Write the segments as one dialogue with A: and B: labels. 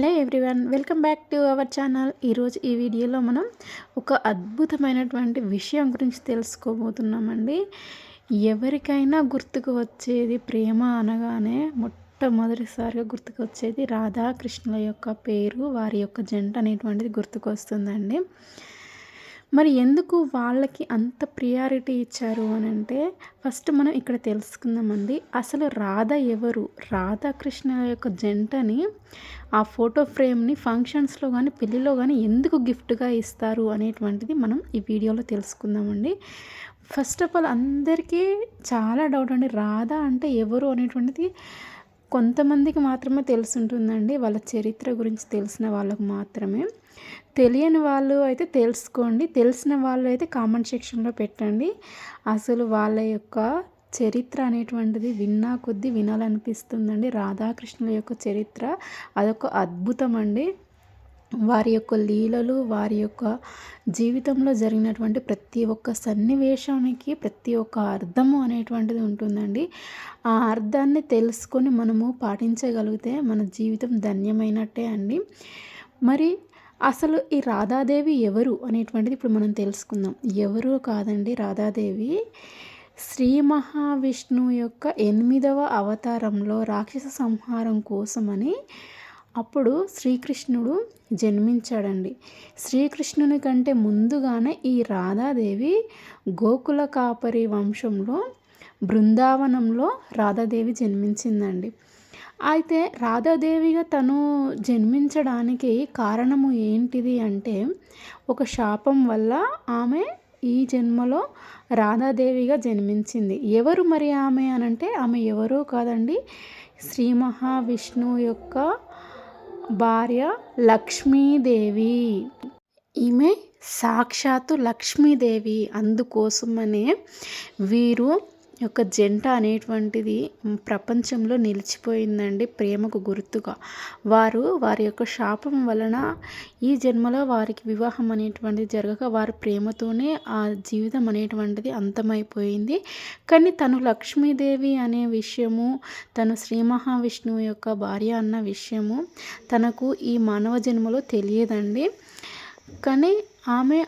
A: Hello everyone welcome back to our channel. ఈరోజు ఈ వీడియోలో మనం ఒక అద్భుతమైనటువంటి విషయం గురించి తెలుసుకోబోతున్నామండి. ఎవరికైనా గుర్తుకు వచ్చేది ప్రేమ అనగానే మొట్టమొదటిసారిగా గుర్తుకు వచ్చేది రాధాకృష్ణుల యొక్క పేరు వారి యొక్క జంట అనేటువంటిది గుర్తుకు వస్తుందండి మరి ఎందుకు వాళ్ళకి అంత ప్రియారిటీ ఇచ్చారు అని అంటే ఫస్ట్ మనం ఇక్కడ తెలుసుకుందామండి. అసలు రాధ ఎవరు? రాధాకృష్ణ యొక్క జంటని ఆ ఫోటో ఫ్రేమ్ని ఫంక్షన్స్లో కానీ పెళ్ళిలో కానీ ఎందుకు గిఫ్ట్గా ఇస్తారు అనేటువంటిది మనం ఈ వీడియోలో తెలుసుకుందామండి. ఫస్ట్ ఆఫ్ ఆల్ అందరికీ చాలా డౌట్ అండి. రాధ అంటే ఎవరు అనేటువంటిది కొంతమందికి మాత్రమే తెలుసుంటుందండి. వాళ్ళ చరిత్ర గురించి తెలిసిన వాళ్ళకు మాత్రమే. తెలియని వాళ్ళు అయితే తెలుసుకోండి. తెలిసిన వాళ్ళు అయితే కామెంట్ సెక్షన్లో పెట్టండి. అసలు వాళ్ళ యొక్క చరిత్ర అనేటువంటిది విన్నా కొద్దీ వినాలనిపిస్తుందండి. రాధాకృష్ణుల యొక్క చరిత్ర అదొక అద్భుతం అండి వారి యొక్క లీలలు వారి యొక్క జీవితంలో జరిగినటువంటి ప్రతి ఒక్క సన్నివేశానికి ప్రతి ఒక్క అర్థము అనేటువంటిది ఉంటుందండి. ఆ అర్థాన్ని తెలుసుకొని మనము పాటించగలిగితే మన జీవితం ధన్యమైనట్టే అండి. మరి అసలు ఈ రాధాదేవి ఎవరు అనేటువంటిది ఇప్పుడు మనం తెలుసుకుందాం. ఎవరు కాదండి రాధాదేవి. శ్రీ మహావిష్ణువు యొక్క ఎనిమిదవ అవతారంలో రాక్షస సంహారం కోసమని అప్పుడు శ్రీకృష్ణుడు జన్మించాడండి. శ్రీకృష్ణుని కంటే ముందుగానే ఈ రాధాదేవి గోకుల కాపరి వంశంలో బృందావనంలో రాధాదేవి జన్మించిందండి. అయితే రాధాదేవిగా తను జన్మించడానికి కారణము ఏంటిది అంటే ఒక శాపం వల్ల ఆమె ఈ జన్మలో రాధాదేవిగా జన్మించింది. ఎవరు మరి ఆమె అనంటే ఆమె ఎవరో కాదండి. శ్రీ మహావిష్ణువు యొక్క భార్య లక్ష్మీదేవి. ఈమె సాక్షాత్తు లక్ష్మీదేవి. అందుకోసమనే వీరు యొక్క జంట అనేటువంటిది ప్రపంచంలో నిలిచిపోయిందండి ప్రేమకు గుర్తుగా. వారు వారి యొక్క శాపం వలన ఈ జన్మలో వారికి వివాహం అనేటువంటిది జరగక వారి ప్రేమతోనే ఆ జీవితం అనేటువంటిది అంతమైపోయింది. కానీ తను లక్ష్మీదేవి అనే విషయము తను శ్రీ మహావిష్ణువు యొక్క భార్య అన్న విషయము తనకు ఈ మానవ జన్మలో తెలియదండి. కానీ ఆమె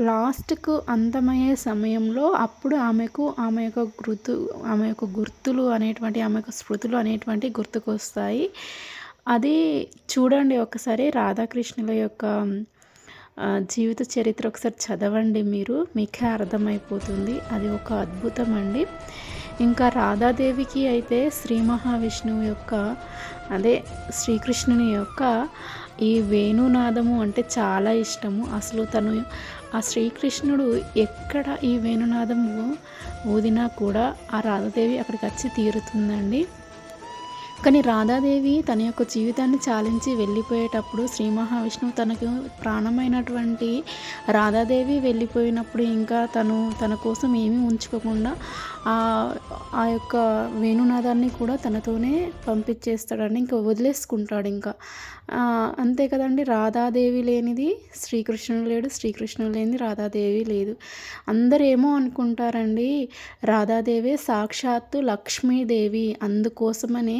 A: లాస్ట్కు అంతమయ్యే సమయంలో అప్పుడు ఆమెకు ఆమె యొక్క గుర్తు ఆమె యొక్క గుర్తులు అనేటువంటి ఆమె యొక్క స్మృతులు అనేటువంటి గుర్తుకొస్తాయి. అది చూడండి ఒకసారి రాధాకృష్ణుల యొక్క జీవిత చరిత్ర ఒకసారి చదవండి మీరు. మీకే అర్థమైపోతుంది. అది ఒక అద్భుతం అండి ఇంకా రాధాదేవికి అయితే శ్రీ మహావిష్ణువు యొక్క అదే శ్రీకృష్ణుని యొక్క ఈ వేణునాదము అంటే చాలా ఇష్టము. అసలు తను ఆ శ్రీకృష్ణుడు ఎక్కడ ఈ వేణునాదము ఊదినా కూడా ఆ రాధాదేవి అక్కడికి వచ్చి తీరుతుందండి. కానీ రాధాదేవి తన యొక్క జీవితాన్ని చాలించి వెళ్ళిపోయేటప్పుడు శ్రీ మహావిష్ణువు తనకు ప్రాణమైనటువంటి రాధాదేవి వెళ్ళిపోయినప్పుడు ఇంకా తను తన కోసం ఏమీ ఉంచుకోకుండా ఆ యొక్క వేణునాదాన్ని కూడా తనతోనే పంపించేస్తాడని ఇంకా వదిలేసుకుంటాడు ఇంకా. అంతే కదండి రాధాదేవి లేనిది శ్రీకృష్ణుడు లేడు శ్రీకృష్ణుడు లేనిది రాధాదేవి లేదు. అందరేమో అనుకుంటారండి రాధాదేవి సాక్షాత్తు లక్ష్మీదేవి అందుకోసమనే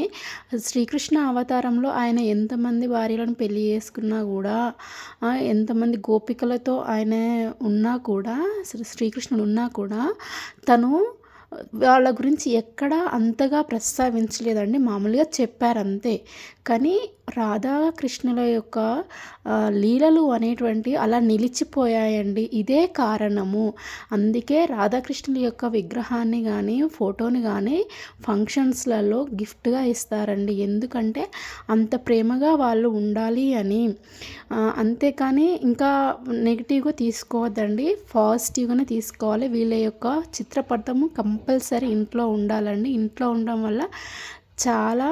A: శ్రీకృష్ణ అవతారంలో ఆయన ఎంతమంది భార్యలను పెళ్ళి చేసుకున్నా కూడా ఎంతమంది గోపికలతో ఆయన ఉన్నా కూడా శ్రీకృష్ణుడు ఉన్నా కూడా తను వాళ్ళ గురించి ఎక్కడా అంతగా ప్రస్తావించలేదండి. మామూలుగా చెప్పారు అంతే కానీ రాధాకృష్ణుల యొక్క లీలలు అనేటువంటి అలా నిలిచిపోయాయండి. ఇదే కారణము. అందుకే రాధాకృష్ణుల యొక్క విగ్రహాన్ని కానీ ఫోటోని కానీ ఫంక్షన్స్లలో గిఫ్ట్గా ఇస్తారండి. ఎందుకంటే అంత ప్రేమగా వాళ్ళు ఉండాలి అని. అంతేకాని ఇంకా నెగిటివ్గా తీసుకోవద్దండి. పాజిటివ్గానే తీసుకోవాలి. వీళ్ళ యొక్క చిత్రపటము కంపల్సరీ ఇంట్లో ఉండాలండి. ఇంట్లో ఉండడం వల్ల చాలా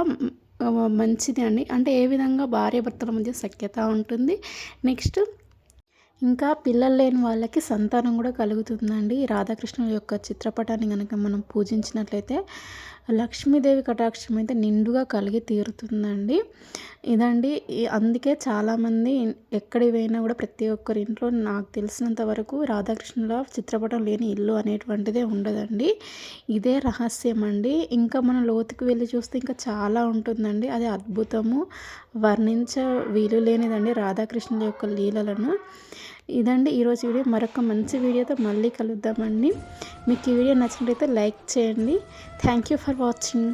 A: మంచిది అండి. అంటే ఏ విధంగా భార్యాభర్తల మధ్య సఖ్యత ఉంటుంది. నెక్స్ట్ ఇంకా పిల్లలు లేని వాళ్ళకి సంతానం కూడా కలుగుతుందండి. రాధాకృష్ణుల యొక్క చిత్రపటాన్ని కనుక మనం పూజించినట్లయితే లక్ష్మీదేవి కటాక్షం అయితే నిండుగా కలిగి తీరుతుందండి. ఇదండి అందుకే చాలామంది ఎక్కడికి పోయినా కూడా ప్రతి ఒక్కరి ఇంట్లో నాకు తెలిసినంత వరకు రాధాకృష్ణుల చిత్రపటం లేని ఇల్లు అనేటువంటిదే ఉండదండి. ఇదే రహస్యం అండి ఇంకా మనం లోతుకు వెళ్ళి చూస్తే ఇంకా చాలా ఉంటుందండి. అది అద్భుతము. వర్ణించ వీలు లేనిదండి రాధాకృష్ణుల యొక్క లీలలను. ఇదండి ఈరోజు వీడియో. మరొక మంచి వీడియోతో మళ్ళీ కలుద్దామండి. మీకు ఈ వీడియో నచ్చినట్లయితే లైక్ చేయండి. Thank you for watching